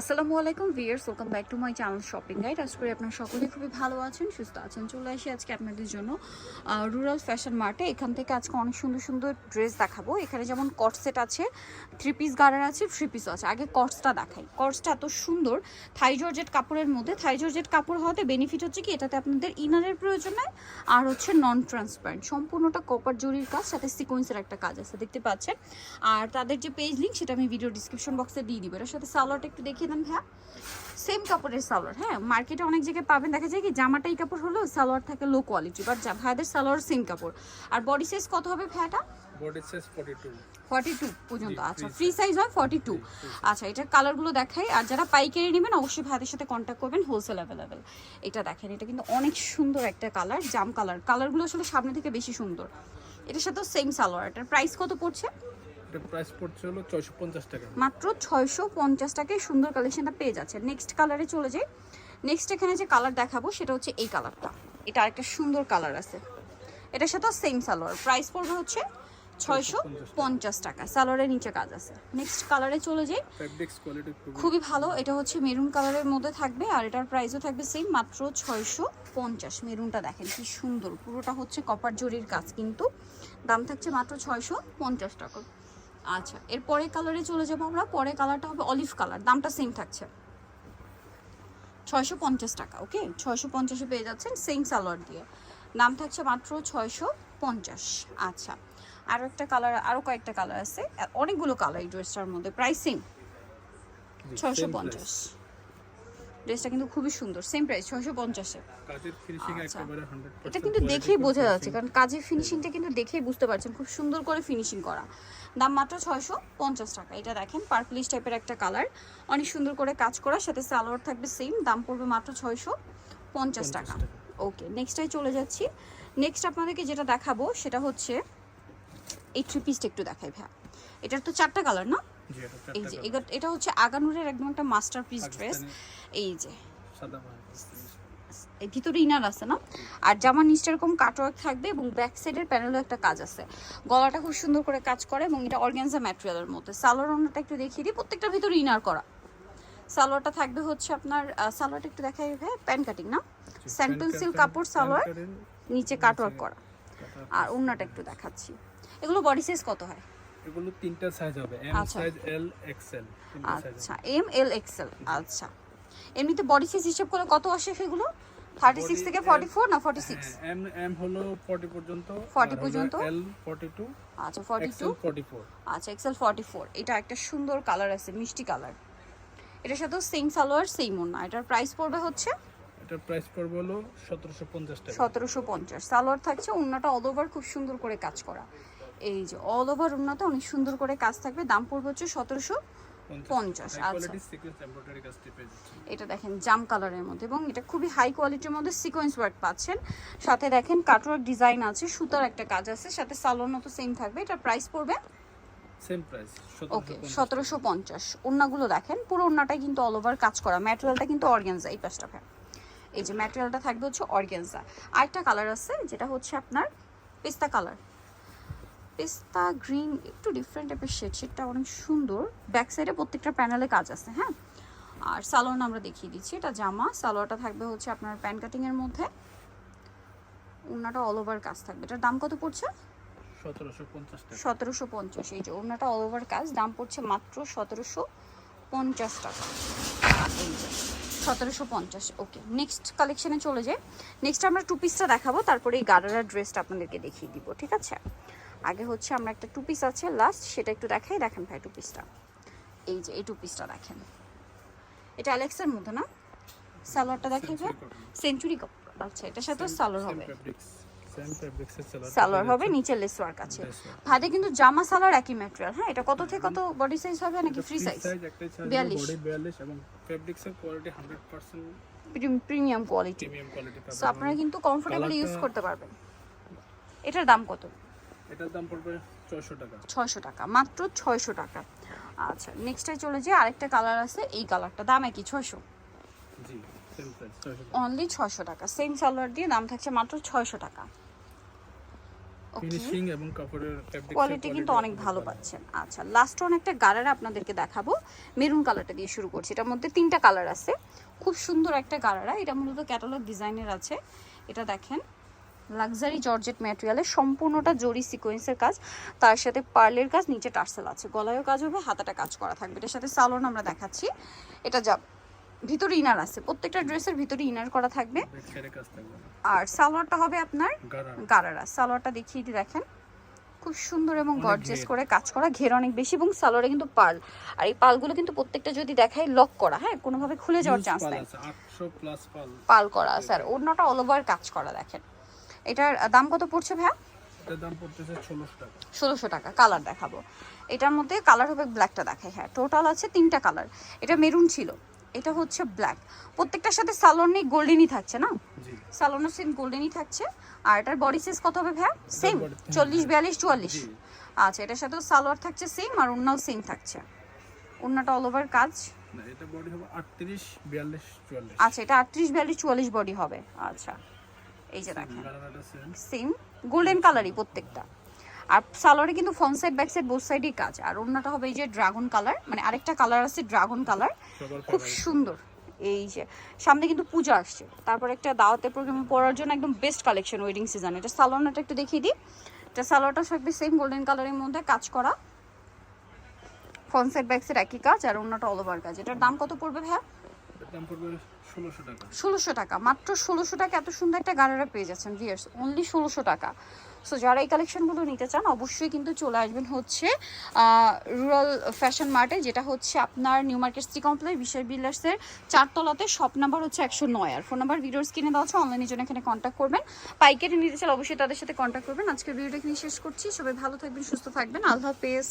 আসসালামু আলাইকুম viewers welcome back to my channel shopping guide আজ করে আপনারা সকলে খুবই ভালো আছেন, সুস্থ আছেন। চলে আসি আজকে আপনাদের জন্য রুরাল ফ্যাশন মার্টে এখান থেকে আজকে অনেক সুন্দর সুন্দর ড্রেস দেখাবো। এখানে যেমন কটসেট আছে থ্রি পিস গার্ডার আছে থ্রি পিসও আছে। আগে কটসটা দেখাই। কটসটা এত সুন্দর থাই জর্জেট কাপড়ের মধ্যে। থাই জর্জেট কাপড় হওয়াতে বেনিফিট হচ্ছে কি? এটাতে আপনাদের ইনারের প্রয়োজন নেই, আর হচ্ছে নন ট্রান্সপারেন্ট সম্পূর্ণটা কপার জরির কাজ, সাথে সিকোয়েন্সের একটা কাজ আছে, দেখতে পাচ্ছেন। আর তাদের যে পেজ লিঙ্ক সেটা আমি ভিডিও ডিসক্রিপশন বক্সে দিয়ে দিব। এটার সাথে সালোয়ারটা একটু দেখিয়ে দেন ভাইয়া। সেম কাপড়ের সালোয়ার হ্যাঁ মার্কেটে অনেক জায়গায় পাবেন। দেখা যায় কি জামাটাই কাপড় হলো সালোয়ার থাকে লো কোয়ালিটি বাট ভাইয়াদের সালোয়ার সেম কাপড়। আর বডি সাইজ কত হবে ভাইয়াটা? বডি সাইজ 42 ফর্টি টু পর্যন্ত আচ্ছা ফ্রি সাইজ হয় ফর্টি টু আচ্ছা এটার কালারগুলো দেখাই আর যারা পাইকারি নেবেন অবশ্যই ভাইদের সাথে কন্ট্যাক্ট করবেন হোলসেল অ্যাভেলেবেল এটা দেখেন এটা কিন্তু অনেক সুন্দর একটা কালার জাম কালার কালারগুলো আসলে সামনে থেকে বেশি সুন্দর। এটার সাথেও সেম সালোয়ার এটার প্রাইস কত পড়ছে? এটা প্রাইস পড়ছে হলো 650 টাকা। মাত্র ছয়শো পঞ্চাশ টাকায় সুন্দর কালেকশনটা পেয়ে যাচ্ছে নেক্সট কালারে চলে যাই। নেক্সট এখানে যে কালার দেখাবো সেটা হচ্ছে এই কালারটা এটা আরেকটা সুন্দর কালার আছে। এটার সাথেও সেম সালোয়ার প্রাইস পড়বে হচ্ছে ছয়শো পঞ্চাশ টাকা। সালোয়ারের নিচে কাজ আছে। নেক্সট কালারে চলে যাই। খুবই ভালো। এটা হচ্ছে মেরুন কালারের মধ্যে থাকবে। আর এটার প্রাইসও থাকবে সেম মাত্র ছয়শো পঞ্চাশ। মেরুনটা দেখেন কি সুন্দর। পুরোটা হচ্ছে কপার জরির কাজ কিন্তু দাম থাকছে মাত্র ছয়শো পঞ্চাশ টাকা। আচ্ছা এর পরে কালারে চলে যাব আমরা। পরে কালারটা হবে অলিভ কালার দামটা সেম থাকছে। ছয়শো পঞ্চাশ টাকা ওকে ছয়শো পঞ্চাশে পেয়ে যাচ্ছেন সেম সালোয়ার দিয়ে। দাম থাকছে মাত্র ছয়শো পঞ্চাশ। আচ্ছা আরও একটা কালার আরও কয়েকটা কালার আছে। অনেকগুলো কালার এই ড্রেসটার মধ্যে প্রাইসিং সেম ছয়শো পঞ্চাশ। ড্রেসটা কিন্তু খুবই সুন্দর সেম প্রাইস ছয়শো পঞ্চাশে। কাজের ফিনিশিং আচ্ছা। একেবারে 100% এটা কিন্তু দেখেই বোঝা যাচ্ছে কারণ কাজের ফিনিশিংটা কিন্তু দেখেই বুঝতে পারছেন খুব সুন্দর করে ফিনিশিং করা। দাম মাত্র ছয়শো পঞ্চাশ টাকা। এটা দেখেন পার্পলিশ টাইপের একটা কালার অনেক সুন্দর করে কাজ করা সাথে সালোয়ার থাকবে সেম দাম পড়বে মাত্র ছয়শো পঞ্চাশ টাকা। ওকে নেক্সটটাই চলে যাচ্ছি। নেক্সট আপনাদেরকে যেটা দেখাবো সেটা হচ্ছে এই থ্রি পিসটা একটু দেখাই ভাইয়া। এটার তো চারটা কালার না? এই যে এটা হচ্ছে আগানুরের একদম একটা মাস্টার পিস ড্রেস এই যে। ভিতরে ইনার আছে না? আর জামার নিচটা এরকম কাটওয়ার্ক থাকবে এবং ব্যাক সাইডের প্যানেলও একটা কাজ আছে। গলাটা খুব সুন্দর করে কাজ করে এবং এটা অর্গানজা ম্যাটেরিয়ালের মধ্যে। সালোয়ার অন্যটা একটু দেখিয়ে দিই প্রত্যেকটার ভিতরে ইনার করা। সালোয়ারটা থাকবে হচ্ছে আপনার সালোয়ারটা একটু দেখাই ভাই প্যান কাটিং না? fan সিল্ক কাপড় সালোয়ার নিচে কাটওয়ার্ক করা। আর অন্যটা একটু দেখাচ্ছি। এগুলো বডি সাইজ কত হয়? এগুলো তিনটা সাইজ হবে এম। সাইজ এল এক্সএল আচ্ছা এম এল এক্সেল আচ্ছা। এমনিতে বডি সাইজ হিসাব করে কত আসে সেগুলো? থার্টি সিক্স Body থেকে L- ফর্টি ফোর না ফর্টি সিক্স এম এম হলো 40 পর্যন্ত 40 পর্যন্ত। এল 42 আচ্ছা ফর্টি টু এক্সএল 44 আচ্ছা এক্সেল ফর্টি ফোর এটা একটা সুন্দর কালার আছে মিষ্টি কালার এটার সাথে সেম সালোয়ার সেম ওনা এটার প্রাইস পড়বে হচ্ছে? এটার প্রাইস পড়বে হলো 1750 টাকা। সতেরোশো পঞ্চাশ। সালোয়ার থাকছে ওনাটা অল ওভার খুব সুন্দর করে কাজ করা। এই যে অল ওভার ওনাতে অনেক সুন্দর করে কাজ থাকবে। দাম পড়বে হচ্ছে সতেরোশো পঞ্চাশ, আচ্ছা। এটা দেখেন জাম কালারের মধ্যে এবং এটা খুবই হাই কোয়ালিটির মধ্যে সিকোয়েন্স ওয়ার্ক পাচ্ছেন। সাথে দেখেন কাটওয়ার্ক ডিজাইন আছে সুতার একটা কাজ আছে সাথে সালোয়ার মতো সেম থাকবে এটা প্রাইস পড়বে? সেম প্রাইস ওকে সতেরোশো পঞ্চাশ। ওড়নাগুলো দেখেন পুরো ওড়নাটাই কিন্তু অল ওভার কাজ করা। ম্যাটেরিয়ালটা কিন্তু অর্গ্যানজা এই পাশটা এই যে ম্যাটেরিয়ালটা থাকবে হচ্ছে অর্গ্যানজা আরেকটা কালার আছে যেটা হচ্ছে আপনার পেস্তা কালার পেস্তা গ্রিন একটু ডিফারেন্ট টাইপের শেড শেডটা অনেক সুন্দর। ব্যাক সাইডে প্রত্যেকটা প্যানেলে কাজ আছে হ্যাঁ? আর সালোয়ার আমরা দেখিয়ে দিচ্ছি এটা জামা। সালোয়ারটা থাকবে হচ্ছে আপনার প্যান কাটিংয়ের মধ্যে। ওড়নাটা অল ওভার কাজ থাকবে। এটার দাম কত পড়ছে? 1750 টাকা। সতেরোশো পঞ্চাশ এই যে ওনাটা অল ওভার কাজ। দাম পড়ছে মাত্র সতেরোশো পঞ্চাশ টাকা। এই যে সতেরোশো পঞ্চাশ ওকে নেক্সট কালেকশনে চলে যাই। নেক্সট আমরা টু পিসটা দেখাবো তারপরে এই গার্ডারার ড্রেসটা আপনাদেরকে দেখিয়ে দিব ঠিক আছে? আগে হচ্ছে আমরা একটা টু পিস আছে লাস্ট সেটা একটু দেখাই দেখেন ভাই টু। পিসটা এই যে এই টু পিসটা দেখেন। এটা অ্যালেক্সের মধ্যে না? সালোয়ারটা দেখেন ভাই সেঞ্চুরি আচ্ছা এটার সাথে সালোয়ার হবে। সালোয়ার। হবে নিচে লেস ওয়ার্ক আছে। ভাইদের কিন্তু জামা সালোয়ার একই ম্যাটেরিয়াল হ্যাঁ? এটা কত থেকে কত বডি সাইজ হবে নাকি ফ্রি সাইজ সাইজ একটাই সাইজ 42 বডি 42 এবং কোয়ালিটি 100% প্রিমিয়াম কোয়ালিটি সো আপনারা কিন্তু কমফোর্টেবলি ইউজ করতে পারবেন। এটার দাম কত? এটার দাম পড়বে 600 টাকা। মাত্র ছয়শো টাকা। আচ্ছা নেক্সটে চলে যে আরেকটা কালার আছে এই কালারটা দাম একই জি 600 টাকা। অনলি টাকা সেম সালোয়ার দিয়ে দাম থাকছে মাত্র ছয়শো টাকা। ওকে ফিনিশিং এবং কাপড়ের কোয়ালিটি কিন্তু অনেক ভালো পাচ্ছেন। আচ্ছা লাস্ট ওয়ান একটা গারারা আপনাদেরকে দেখাবো। মেরুন কালারটা দিয়ে শুরু করছি। এটার মধ্যে তিনটা কালার আছে। খুব সুন্দর একটা গারারা এটা মূলত ক্যাটালগ ডিজাইনের আছে। এটা দেখেন। লাক্সারি জর্জেট ম্যাটেরিয়ালের সম্পূর্ণটা জরি সিকোয়েন্সের কাজ তার সাথে পার্লের কাজ নিচে টার্সেল আছে। গলায়ও কাজ হবে হাতাটা কাজ করা থাকবে। এটার সাথে সালোন আমরা দেখাচ্ছি। এটা যা ভিতরে ইনার আছে। প্রত্যেকটা ড্রেসের ভিতরে ইনার করা থাকবে। আর সালোয়ারটা হবে আপনার গারা গারারা। সালোয়ারটা দেখিয়ে দেখেন। খুব সুন্দর এবং ঘের। করে কাজ করা। ঘের অনেক বেশি এবং সালোয়ারে কিন্তু পার্ল আর এই পালগুলো কিন্তু প্রত্যেকটা যদি দেখাই লক করা হ্যাঁ? কোনোভাবে খুলে যাওয়ার চান্স নাই। পাল পাল করা স্যার অন্যটা অল ওভার কাজ করা দেখেন। এটার দাম কত পড়ছে ভাইয়া? এটার দাম পড়তেছে 1600 টাকা। ষোলোশো টাকা কালার দেখাবো। এটার মধ্যে কালার হবে ব্ল্যাকটা দেখাই হ্যাঁ টোটাল আছে তিনটা কালার এটা মেরুন ছিল এটা হচ্ছে ব্ল্যাক প্রত্যেকটার সাথে গোল্ডেনই থাকছে না? সালোনার সেম গোল্ডেনই থাকছে। আর এটার বডি সাইজ কত হবে ভাইয়া? সেম চল্লিশ বিয়াল্লিশ চুয়াল্লিশ। আচ্ছা এটার সাথেও সালোয়ার থাকছে সেম আর সেম থাকছে। অল ওভার কাজ? না এটা বডি হবে 38 42 44 আচ্ছা এটা আটত্রিশ বিয়াল্লিশ চুয়াল্লিশ বডি হবে। আচ্ছা। এই যে দেখেন। সেম গোল্ডেন কালারই প্রত্যেকটা। আর সালোয়ারে কিন্তু front side back side both সাইডই কাজ। আর ওড়নাটা হবে এই যে ড্রাগন কালার মানে আরেকটা কালার আছে ড্রাগন কালার খুব সুন্দর। এই যে সামনে কিন্তু পূজা আসছে। তারপর একটা দাওয়াতের প্রোগ্রামে পড়ার জন্য একদম বেস্ট কালেকশন ওয়েডিং সিজন এটা সালোয়ারটা একটু দেখিয়ে দিই। এটা সালোয়ারটা থাকবে সেম গোল্ডেন কালারের মধ্যে কাজ করা। ফ্রন্ট সাইড ব্যাক সাইড একই কাজ আর অন্যটা অল ওভার কাজ। এটার দাম কত পড়বে ভাইয়া? দাম পড়বে 1600 টাকা। ষোলোশো টাকা, মাত্র ষোলোশো টাকা। এত সুন্দর একটা গাড়ারা পেয়ে যাচ্ছেন ভিয়ার্স অনলি ষোলোশো টাকা। সো যারা এই কালেকশনগুলো নিতে চান, অবশ্যই কিন্তু চলে আসবেন হচ্ছে রুরাল ফ্যাশন মার্টে যেটা হচ্ছে আপনার new market city complex Bishal বিল্ডার্সের চারতলাতে। শপ নাম্বার হচ্ছে একশো নয়। আর ফোন নাম্বার ভিডিওর স্ক্রিনে দেওয়া আছে অনলাইনের জন্য এখানে কন্ট্যাক্ট করবেন। পাইকারি নিতে চাইলে অবশ্যই তাদের সাথে কন্ট্যাক্ট করবেন। আজকে ভিডিওটা এখানে শেষ করছি। সবাই ভালো থাকবেন, সুস্থ থাকবেন। আল্লাহ হাফেজ।